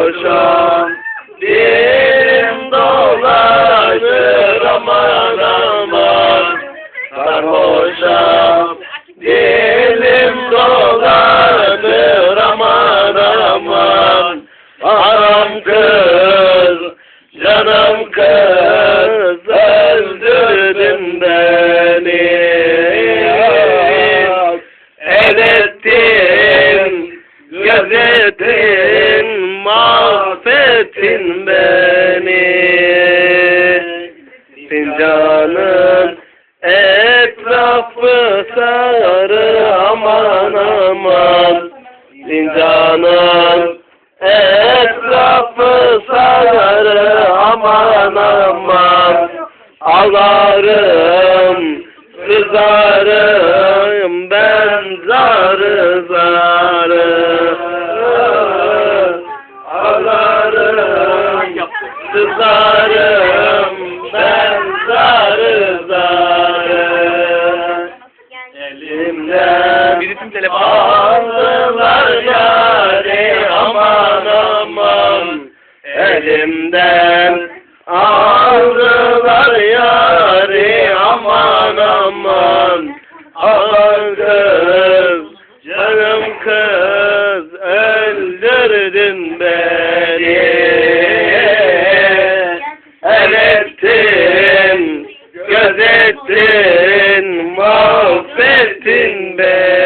sarhoşum Dilim dolaşır aman aman. Sarhoşum Dilim dolaşır aman aman. Aram kız Canım kız Mahvettin beni. Fincanın Etrafı sarı aman aman. Fincanın Etrafı sarı aman aman. Ağlarım Sızarım zarım, ben zarı zarı. Elimden aldılar yâri aman aman. Elimden aldılar yâri aman aman. Aman kız, canım kız, öldürdün beni. Hazretin mağfiretin be.